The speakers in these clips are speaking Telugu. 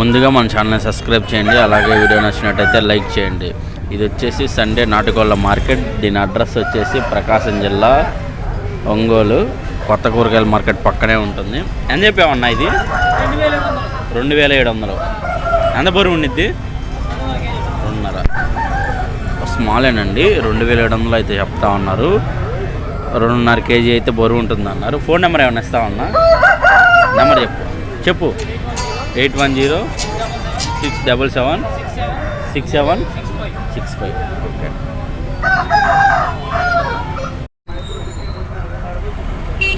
ముందుగా మన ఛానల్ని సబ్స్క్రైబ్ చేయండి అలాగే వీడియో నచ్చినట్టయితే లైక్ చేయండి. ఇది వచ్చేసి సండే నాటుకోళ్ళ మార్కెట్. దీని అడ్రస్ వచ్చేసి ప్రకాశం జిల్లా ఒంగోలు కొత్త కూరగాయల మార్కెట్ పక్కనే ఉంటుంది. ఎంత చెప్పామన్నా ఇది? రెండు వేల ఏడు వందలు. ఎంత బరువు ఉండిద్ది? రెండున్నర. స్మాలేనండి. రెండు వేల ఏడు వందలు అయితే చెప్తా ఉన్నారు. రెండున్నర కేజీ అయితే బరువు ఉంటుంది అన్నారు ఫోన్ నెంబర్ ఏమైనా ఇస్తామన్నా నెంబర్ చెప్పు. చెప్పు. Eight one zero six double seven six seven six five. Okay.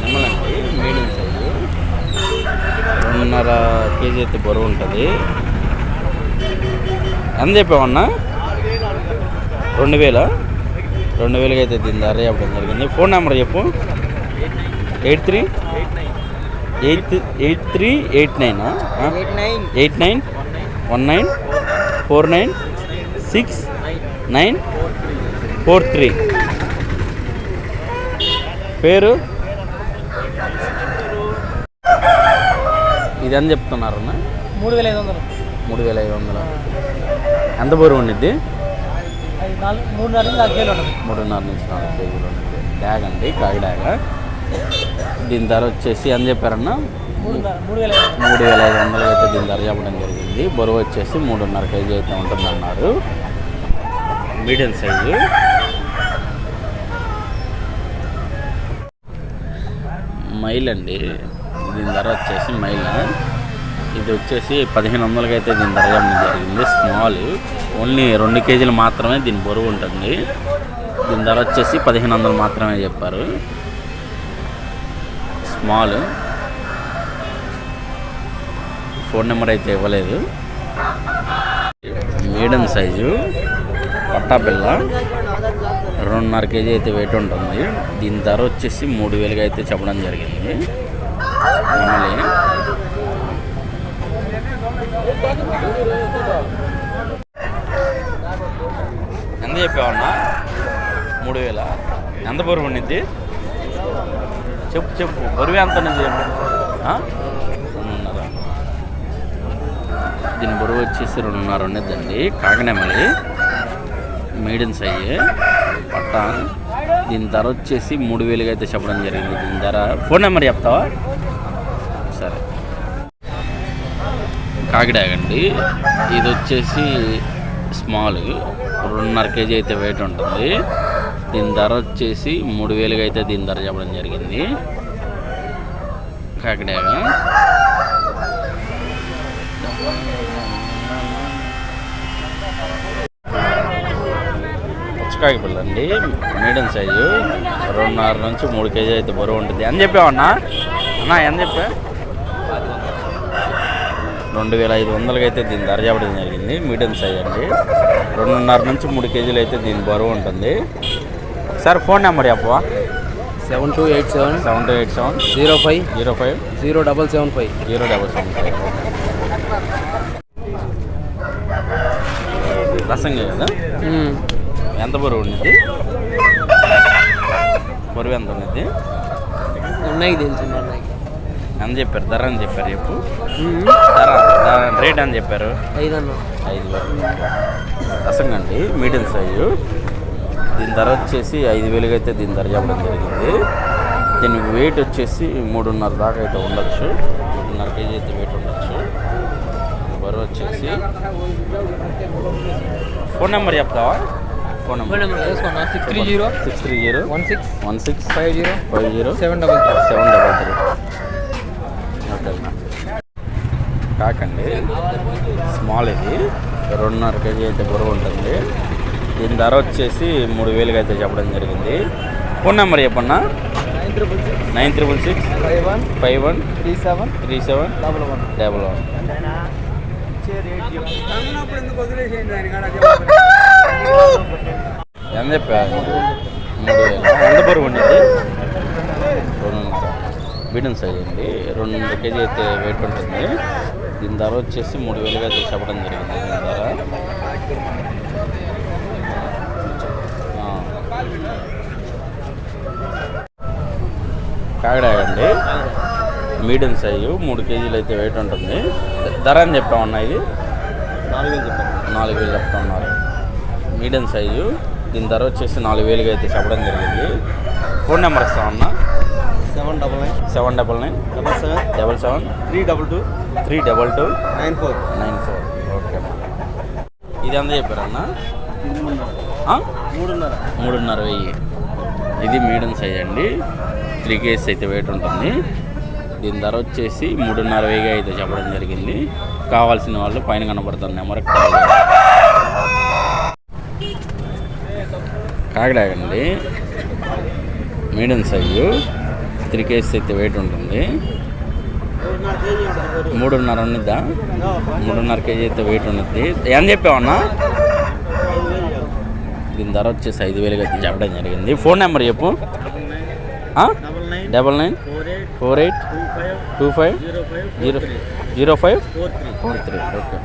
నెమ్మలండి medium size. రెండున్నర కేజీ అయితే బరువు ఉంటుంది. ఎంత చెప్పామన్నా రెండు వేల? రెండు వేలకి అయితే దీని ధర చెప్పడం జరిగింది. ఫోన్ నెంబర్ చెప్పు. Eight three? Eight eight three eight nine eight nine. One nine four nine six nine four three. పేరు? ఇది అని చెప్తున్నారన్న మూడు వేల ఐదు వందలు. మూడు వేల ఐదు వందలు? ఎంత బరువు ఉండిద్ది? మూడున్నర నుంచి నాలుగు కేజీలు మూడున్నర నుంచి నాలుగు కేజీలు ఉంటుంది డ్యాగ్ అండి కాకి డ్యాగ్ దీని ధర వచ్చేసి అని చెప్పారన్నా? మూడు వేల ఐదు వందలు అయితే దీని ధర చెప్పడం జరిగింది. బరువు వచ్చేసి మూడున్నర కేజీ అయితే ఉంటుందన్నారు. Medium size. మైల్ అండి. దీని ధర వచ్చేసి మైల్. ఇది వచ్చేసి పదిహేను వందలకి అయితే దీని ధర చెప్పడం జరిగింది. స్మాల్. ఓన్లీ రెండు కేజీలు మాత్రమే దీని బరువు ఉంటుంది. దీని ధర వచ్చేసి పదిహేను వందలు మాత్రమే చెప్పారు. స్మాల్ ఫోన్ నెంబర్ అయితే ఇవ్వలేదు. మీడియం సైజు పట్టాపిల్ల రెండున్నర కేజీ అయితే వెయిట్ ఉంటుంది. దీని ధర వచ్చేసి మూడు వేలుగా అయితే చెప్పడం జరిగింది. మళ్ళీ ఎంత చెప్పావన్నా మూడు వేల? ఎంత బరువు ఉండిద్ది? చెప్పు చెప్పు. బరువు ఎంత ఉన్నది దీని బరువు వచ్చేసి రెండున్నర ఉండేదండి కాకినామలి మీడియం సైజ్ పట్ట దీని ధర వచ్చేసి మూడు వేలుగా అయితే చెప్పడం జరిగింది. దీని ధర ఫోన్ నెంబర్ చెప్తావా? సరే. కాకిడాగండి ఇది వచ్చేసి స్మాల్. రెండున్నర కేజీ అయితే వెయిట్ ఉంటుంది. దీని ధర వచ్చేసి మూడు వేలుగా అయితే దీని ధర చెప్పడం జరిగింది. కాకినాడ పుచ్చకాయ పిల్లండి మీడియం సైజు. రెండున్నర నుంచి మూడు కేజీ అయితే బరువు ఉంటుంది. అని చెప్పావన్నా? అన్నా ఎంత చెప్పా? రెండు వేల ఐదు వందలకి అయితే దీని ధర చెప్పడం జరిగింది. మీడియం సైజ్ అండి. రెండున్నర నుంచి మూడు కేజీలు అయితే దీని బరువు ఉంటుంది. ఒకసారి ఫోన్ నెంబర్ చెప్పవా seven two eight seven seven two eight seven zero five zero five zero double seven five zero double seven five. రసంగా కదా ఎంత బరువు ఉండిద్ది బరువు ఎంత ఉండిద్ది ఉన్నాయి తెలుసు ఉన్నాయి ఎంత చెప్పారు ధర అని చెప్పారు చెప్పు. ధర ధర రేట్ అని చెప్పారు. ఐదు అన్న ఐదు రసంగా అండి మీడియం సైజు. దీని ధర వచ్చేసి ఐదు వేలుగా అయితే దీని ధర చెప్పడం జరిగింది. దీని వెయిట్ వచ్చేసి మూడున్నర దాకా అయితే ఉండొచ్చు. మూడున్నర కేజీ అయితే వెయిట్ ఉండొచ్చు. బరువు వచ్చేసి ఫోన్ నెంబర్ చెప్తావా? Phone number. Six three zero? Six three zero. One six one six five zero? Five zero. Seven double three seven double three ఓకేనా కాకండి. స్మాల్ ఇది. రెండున్నర కేజీ అయితే బరువు ఉంటుంది. దీని ధర వచ్చేసి మూడు వేలుగా అయితే చెప్పడం జరిగింది. ఫోన్ నెంబర్ చెప్పన్నా? Nine triple six. Nine triple six. Five one. Five one. Three seven. Three seven. Double one. Double one. ఎంత చెప్పా? మూడు వేలు. ఎంత బరువు ఉండేది? రెండున్నర మీడియం సైజ్ అండి. రెండున్నర కేజీ అయితే వెయిట్ ఉంటుంది. దీని ధర వచ్చేసి మూడు వేలుగా అయితే చెప్పడం జరిగింది. దీని ధర. కాకిడాగండి మీడియం సైజు మూడు కేజీలు అయితే వెయిట్ ఉంటుంది. ధర అని చెప్పామన్నా ఇది? నాలుగు వేలు చెప్పండి నాలుగు వేలు చెప్తా ఉన్నారు మీడియం సైజు దీని ధర వచ్చేసి నాలుగు వేలుగా అయితే చెప్పడం జరిగింది. Phone number ఇస్తామన్నా? Seven double nine. Seven double nine. Double seven. Double seven. Three double two. Three double two. Nine four. Nine four. Okay ఇది ఎంత చెప్పారన్నా? మూడున్నర. మూడున్నర వెయ్యి. ఇది మీడియం సైజ్ అండి. త్రీ కేజీస్ అయితే వెయిట్ ఉంటుంది. దీని ధర వచ్చేసి మూడున్నర వెయ్యిగా అయితే చెప్పడం జరిగింది. కావాల్సిన వాళ్ళు పైన కనబడుతున్న number call medium size three KGs అయితే వెయిట్ ఉంటుంది. మూడున్నర ఉన్నదా? మూడున్నర కేజీ అయితే వెయిట్ ఉన్నది. ఏం చెప్పావన్నా? దీని ధర వచ్చేసి ఐదు వేలుగా అయితే చెప్పడం జరిగింది. ఫోన్ నెంబర్ చెప్పు. Double nine double nine four eight two five zero five zero zero five four three four three okay